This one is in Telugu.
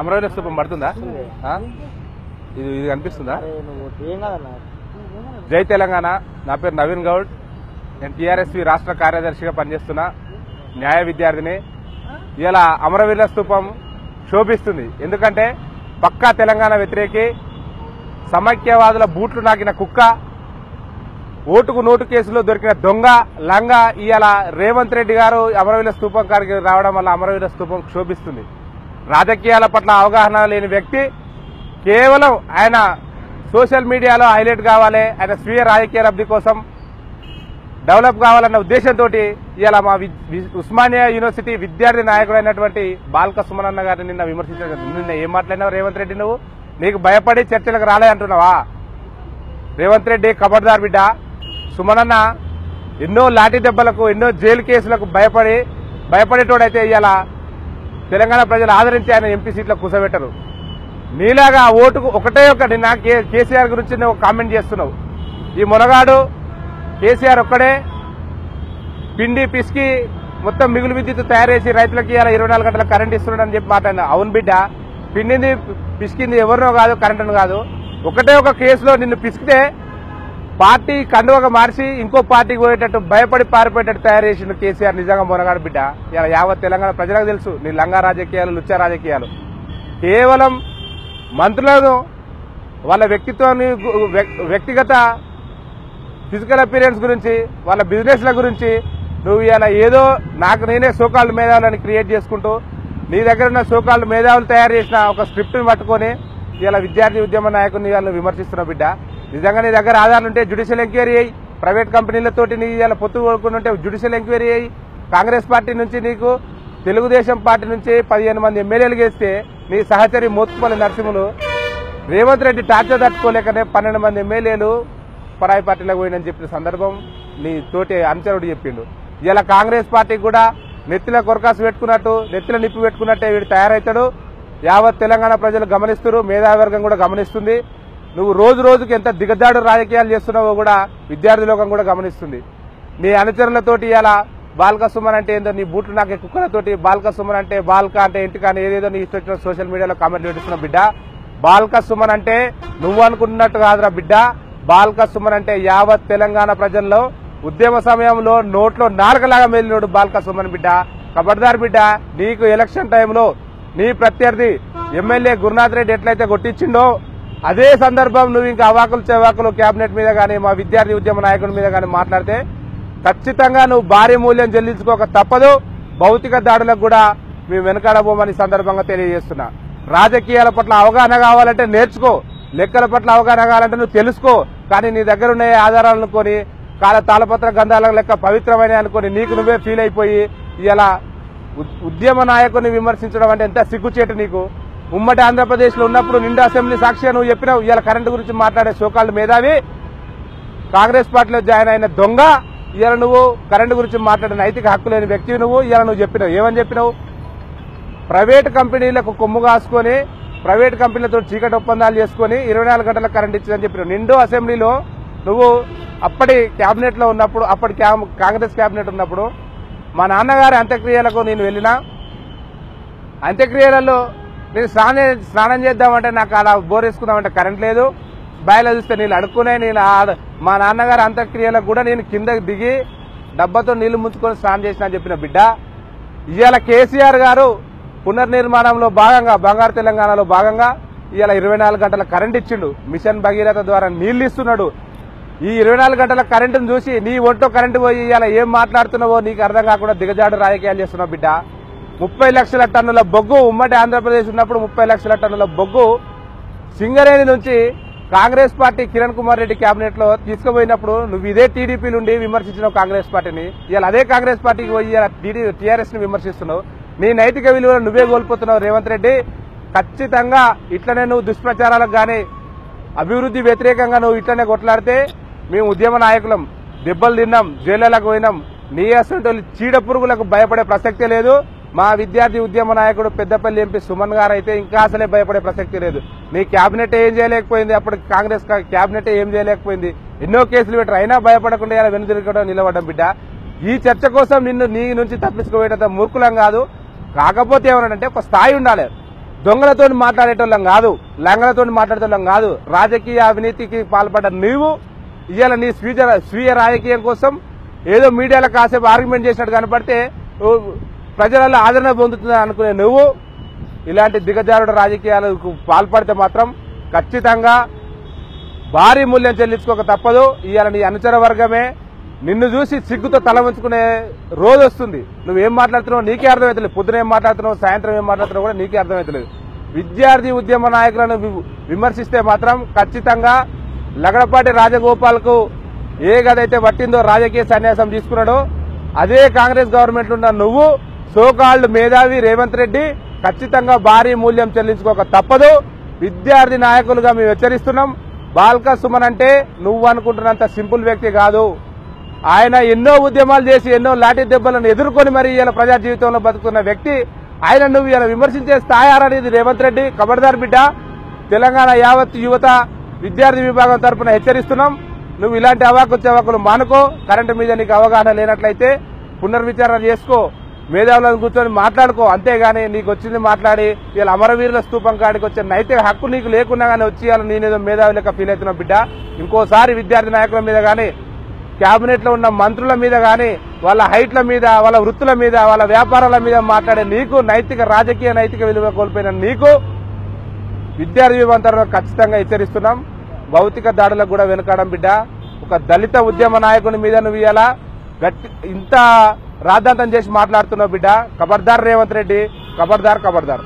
అమరావతి స్థూపం పడుతుందా? ఇది ఇది కనిపిస్తుందా? జై తెలంగాణ. నా పేరు నవీన్ గౌడ్. నేను టీఆర్ఎస్వి రాష్ట్ర కార్యదర్శిగా పనిచేస్తున్నా. న్యాయ విద్యార్థిని. ఇలా అమరవీరుల స్థూపం శోభిస్తుంది. ఎందుకంటే పక్కా తెలంగాణ వ్యతిరేకి సమైక్యవాదుల బూట్లు నాకిన కుక్క ఓటుకు నోటు కేసులో దొరికిన దొంగ లంగా ఇవాళ రేవంత్ రెడ్డి గారు అమరవీర స్థూపం కాడికి రావడం వల్ల అమరవీర స్థూపం క్షోభిస్తుంది. రాజకీయాల పట్ల అవగాహన లేని వ్యక్తి కేవలం ఆయన సోషల్ మీడియాలో హైలైట్ కావాలి ఆయన స్వీయ రాజకీయ లబ్ధి కోసం డెవలప్ కావాలన్న ఉద్దేశంతో ఇవాళ మా వి- ఉస్మానియా యూనివర్సిటీ విద్యార్థి నాయకుడైనటువంటి బాల్క సుమనన్న గారిని నిన్న విమర్శించారు నిన్న ఏం మాట్లాడినావు రేవంత్ రెడ్డి నువ్వు? నీకు భయపడి చర్చలకు రాలేదంటున్నావా రేవంత్ రెడ్డి కబడ్దార్ బిడ్డ. సుమనన్న ఎన్నో లాఠీ దెబ్బలకు ఎన్నో జైలు కేసులకు భయపడి భయపడేటోడైతే ఇవాళ తెలంగాణ ప్రజలు ఆదరించి ఆయన ఎంపీ సీట్లో కూర్చోబెట్టరు నీలాగా ఆ ఓటుకు ఒకటే ఒక నిన్న కే- కేసీఆర్ గురించి నువ్వు కామెంట్ చేస్తున్నావు. ఈ మునగాడు కేసీఆర్ ఒక్కడే పిండి పిసికి మొత్తం మిగులు విద్యుత్ తయారు చేసి రైతులకి ఇలా ఇరవై నాలుగు గంటల కరెంట్ ఇస్తున్నాడని చెప్పి మాట్లాడినా అవును బిడ్డ పిండింది పిసికింది ఎవరినో కాదు కరెంటును కాదు. ఒకటే ఒక కేసులో నిన్ను పిసికితే పార్టీ కండువగా మార్చి ఇంకో పార్టీకి పోయేటట్టు భయపడి పారిపోయేటట్టు తయారు చేసిండు కేసీఆర్. నిజంగా మొనగాడు బిడ్డ. ఇలా యావత్ తెలంగాణ ప్రజలకు తెలుసు. నీ లంగా రాజకీయాలు లుచ్చ రాజకీయాలు. కేవలం మంత్రులను వాళ్ళ వ్యక్తిత్వాన్ని వ్యక్- వ్యక్తిగత ఫిజికల్ అపీరెన్స్ గురించి వాళ్ళ బిజినెస్ల గురించి నువ్వు ఇలా ఏదో నాకు నేనే సోకాళ్ళు మేధావులని క్రియేట్ చేసుకుంటూ నీ దగ్గర ఉన్న సోకాళ్ళు మేధావులు తయారు చేసిన ఒక స్క్రిప్ట్ని పట్టుకొని ఇలా విద్యార్థి ఉద్యమ నాయకుని వాళ్ళని విమర్శిస్తున్నావు బిడ్డ. నిజంగా నీ దగ్గర ఆధారాలు ఉంటే జ్యుడిషియల్ ఎంక్వైరీ అయ్యి ప్రైవేట్ కంపెనీలతోటి నీ ఇలా పొత్తు కోరుకుంటుంటే ఉంటే జ్యుడిషియల్ ఎంక్వైరీ అయ్యి కాంగ్రెస్ పార్టీ నుంచి నీకు తెలుగుదేశం పార్టీ నుంచి పదిహేను మంది ఎమ్మెల్యేలు గెలిస్తే నీ సహచరి మోత్తుపల్లి నరసింహులు రేవంత్ రెడ్డి టార్చర్ తట్టుకోలేకనే పన్నెండు మంది ఎమ్మెల్యేలు పరాయి పార్టీలకు పోయినని చెప్పిన సందర్భం నీ తోటి అనుచరుడు చెప్పిండు. ఇలా కాంగ్రెస్ పార్టీకి కూడా నెత్తిల కొరకాసు పెట్టుకున్నట్టు నెత్తిల నిప్పు పెట్టుకున్నట్టే వీడు తయారవుతాడు యావత్ తెలంగాణ ప్రజలు గమనిస్తారు మేధావర్గం కూడా గమనిస్తుంది. నువ్వు రోజు రోజుకి ఎంత దిగజాడు రాజకీయాలు చేస్తున్నావో కూడా విద్యార్థి లోకం కూడా గమనిస్తుంది. నీ అనుచరులతోటి ఇలా బాల్క సుమన్ అంటే ఏందో నీ బూట్లు నాకే కుక్కలతోటి బాల్క సుమన్ అంటే బాల్క అంటే ఇంటికి అని ఏదేదో నీ ఇష్టం సోషల్ మీడియాలో కామెంట్లు పెట్టుకున్న బిడ్డ. బాల్క సుమన్ అంటే నువ్వు అనుకున్నట్టు కాదురా బిడ్డ. బాల్క సుమన్ అంటే యావత్ తెలంగాణ ప్రజల్లో ఉద్యమ సమయంలో నోట్లో నాలుకలాగా మేలినోడు బాల్క సుమన్ బిడ్డ. కబడ్దార్ బిడ్డ నీకు ఎలక్షన్ టైంలో నీ ప్రత్యర్థి ఎమ్మెల్యే గురునాథ్ రెడ్డి ఎట్లయితే కొట్టించిండో అదే సందర్భం నువ్వు ఇంకా అవాకులు చెవాకులు కేబినెట్ మీద కానీ మా విద్యార్థి ఉద్యమ నాయకుడి మీద కానీ మాట్లాడితే ఖచ్చితంగా నువ్వు భారీ మూల్యం చెల్లించుకోక తప్పదు. భౌతిక దాడులకు కూడా మేము వెనకాడబోమని సందర్భంగా తెలియజేస్తున్నా. రాజకీయాల పట్ల అవగాహన కావాలంటే నేర్చుకో. లెక్కల పట్ల అవగాహన కావాలంటే నువ్వు తెలుసుకో. కానీ నీ దగ్గర ఉన్న ఆధారాలను కొని కాల తాళపత్ర గంధాల లెక్క పవిత్రమైన అనుకొని నీకు నువ్వే ఫీల్ అయిపోయి ఇలా ఉద్యమ నాయకుని విమర్శించడం అంటే ఎంత సిగ్గుచేటు నీకు? ఉమ్మడి ఆంధ్రప్రదేశ్లో ఉన్నప్పుడు నిండా అసెంబ్లీ సాక్షిగా నువ్వు చెప్పినావు. ఇవాళ కరెంటు గురించి మాట్లాడే సోకాళ్ళు మేధావి. కాంగ్రెస్ పార్టీలో జాయిన్ అయిన దొంగ. ఇవాళ నువ్వు కరెంటు గురించి మాట్లాడిన నైతిక హక్కు లేని వ్యక్తివి నువ్వు. ఇవాళ నువ్వు చెప్పినావు. ఏమని చెప్పినావు? ప్రైవేట్ కంపెనీలకు కొమ్ము కాసుకొని ప్రైవేట్ కంపెనీలతో చీకటి ఒప్పందాలు చేసుకొని ఇరవై నాలుగు గంటల కరెంట్ ఇచ్చిందని చెప్పినావు. నిండు అసెంబ్లీలో నువ్వు అప్పటి క్యాబినెట్లో ఉన్నప్పుడు అప్పటి కాంగ్రెస్ క్యాబినెట్ ఉన్నప్పుడు మా నాన్నగారి అంత్యక్రియలకు నేను వెళ్ళినా. అంత్యక్రియలలో నేను స్నానం స్నానం చేద్దామంటే నాకు అలా బోర్ వేసుకుందామంటే కరెంట్ లేదు. బాయిలో చూస్తే నీళ్ళు అడుక్కునే నేను ఆడ- మా నాన్నగారు అంత్యక్రియలకు కూడా నేను కిందకి దిగి డబ్బాతో నీళ్ళు ముంచుకొని స్నానం చేసిన అని చెప్పిన బిడ్డ. ఇవాళ కేసీఆర్ గారు పునర్నిర్మాణంలో భాగంగా బంగారు తెలంగాణలో భాగంగా ఇవాళ ఇరవై నాలుగు గంటల కరెంట్ ఇచ్చిండు. మిషన్ భగీరథ ద్వారా నీళ్ళు ఇస్తున్నాడు. ఈ ఇరవై నాలుగు గంటల కరెంటును చూసి నీ ఒంటో కరెంటు పోయి ఇవాళ ఏం మాట్లాడుతున్నావో నీకు అర్థం కాకుండా దిగజాడు రాజకీయాలు చేస్తున్నావు బిడ్డ. ముప్పై లక్షల టన్నుల బొగ్గు ఉమ్మడి ఆంధ్రప్రదేశ్ ఉన్నప్పుడు ముప్పై లక్షల టన్నుల బొగ్గు సింగరేణి నుంచి కాంగ్రెస్ పార్టీ కిరణ్ కుమార్ రెడ్డి కేబినెట్లో తీసుకుపోయినప్పుడు నువ్వు ఇదే టీడీపీ నుండి విమర్శించినావు కాంగ్రెస్ పార్టీని. ఇలా అదే కాంగ్రెస్ పార్టీకి పోయి టీఆర్ఎస్ని విమర్శిస్తున్నావు. నీ నైతిక విలువలు నువ్వే కోల్పోతున్నావు రేవంత్ రెడ్డి. ఖచ్చితంగా ఇట్లనే నువ్వు దుష్ప్రచారాలకు గానీ అభివృద్ధి వ్యతిరేకంగా నువ్వు ఇట్లనే కొట్లాడితే మేము ఉద్యమ నాయకులం దెబ్బలు తిన్నాం జైళ్ళకు పోయినాం. నీ అసలు చీడ పురుగులకు భయపడే ప్రసక్తే లేదు. మా విద్యార్థి ఉద్యమ నాయకుడు పెద్దపల్లి ఎంపీ సుమన్ గారు అయితే ఇంకా అసలే భయపడే ప్రసక్తి లేదు. నీ క్యాబినెట్ ఏం చేయలేకపోయింది? అప్పుడు కాంగ్రెస్ క్యాబినెట్ ఏం చేయలేకపోయింది? ఎన్నో కేసులు పెట్టారు. అయినా భయపడకుండా ఇలా వెనుదిరగడం నిలబడడం బిడ్డ. ఈ చర్చ కోసం నిన్ను నీ నుంచి తప్పించుకోవేటంత మూర్ఖులం కాదు. కాకపోతే ఏమన్నాడంటే ఒక స్థాయి ఉండాలి. దొంగలతో మాట్లాడేటోళ్ళం కాదు. లంగలతో మాట్లాడేటోళ్ళం కాదు. రాజకీయ అవినీతికి పాల్పడ్డ నీవు ఇవాళ నీ స్వీయ స్వీయ రాజకీయం కోసం ఏదో మీడియాలో కాసేపు ఆర్గ్యుమెంట్ చేసినట్టు కనపడితే ఓ, ప్రజలలో ఆదరణ పొందుతుంది అనుకునే నువ్వు ఇలాంటి దిగజారుడు రాజకీయాలకు పాల్పడితే మాత్రం ఖచ్చితంగా భారీ మూల్యం చెల్లించుకోక తప్పదు. ఇవాళ నీ అనుచర వర్గమే నిన్ను చూసి సిగ్గుతో తల వంచుకునే రోజు వస్తుంది. నువ్వేం మాట్లాడుతున్నావు నీకే అర్థమవుతలేదు పొద్దున ఏం మాట్లాడుతున్నావు సాయంత్రం ఏం మాట్లాడుతున్నావు కూడా నీకే అర్థమవుతలేదు విద్యార్థి ఉద్యమ నాయకులను వి- విమర్శిస్తే మాత్రం ఖచ్చితంగా లగడపాటి రాజగోపాల్కు ఏ గదైతే పట్టిందో రాజకీయ సన్యాసం తీసుకున్నాడో అదే కాంగ్రెస్ గవర్నమెంట్ ఉన్న నువ్వు సోకాల్డ్ మేధావి రేవంత్ రెడ్డి ఖచ్చితంగా భారీ మూల్యం చెల్లించుకోక తప్పదు. విద్యార్థి నాయకులుగా మేము హెచ్చరిస్తున్నాం. బాల్క సుమన్ అంటే నువ్వు అనుకుంటున్నంత సింపుల్ వ్యక్తి కాదు. ఆయన ఎన్నో ఉద్యమాలు చేసి ఎన్నో లాఠీ దెబ్బలను ఎదుర్కొని మరి ఇలా ప్రజా జీవితంలో బతుకుతున్న వ్యక్తి. ఆయన నువ్వు ఇలా విమర్శించే స్థాయారనేది రేవంత్ రెడ్డి కబడ్దార్ బిడ్డ తెలంగాణ యావత్ యువత విద్యార్థి విభాగం తరఫున హెచ్చరిస్తున్నాం. నువ్వు ఇలాంటి అవాకు చవాకులు మానుకో. కరెంటు మీద నీకు అవగాహన లేనట్లయితే పునర్విచారణ చేసుకో. మేధావులను కూర్చొని మాట్లాడుకో అంతేగాని నీకు వచ్చింది మాట్లాడి వీళ్ళ అమరవీరుల స్తూపం కాడికి వచ్చే నైతిక హక్కు నీకు లేకున్నా కానీ వచ్చి నేనేదో మేధావి లెక్క ఫీల్ అవుతున్నా బిడ్డ. ఇంకోసారి విద్యార్థి నాయకుల మీద కానీ క్యాబినెట్లో ఉన్న మంత్రుల మీద కానీ వాళ్ళ హైట్ల మీద వాళ్ళ వృత్తుల మీద వాళ్ళ వ్యాపారాల మీద మాట్లాడే నీకు నైతిక రాజకీయ నైతిక విలువ కోల్పోయిన నీకు విద్యార్థి విభాగం ఖచ్చితంగా హెచ్చరిస్తున్నాం. భౌతిక దాడులకు కూడా వెనుకాడం బిడ్డ. ఒక దళిత ఉద్యమ నాయకుని మీద నువ్వు ఇలా గట్టి ఇంత రాద్ధాంతం చేసి మాట్లాడుతున్నావు బిడ్డ. కబర్దార్ రేవంత్ రెడ్డి. కబర్దార్ కబర్దార్.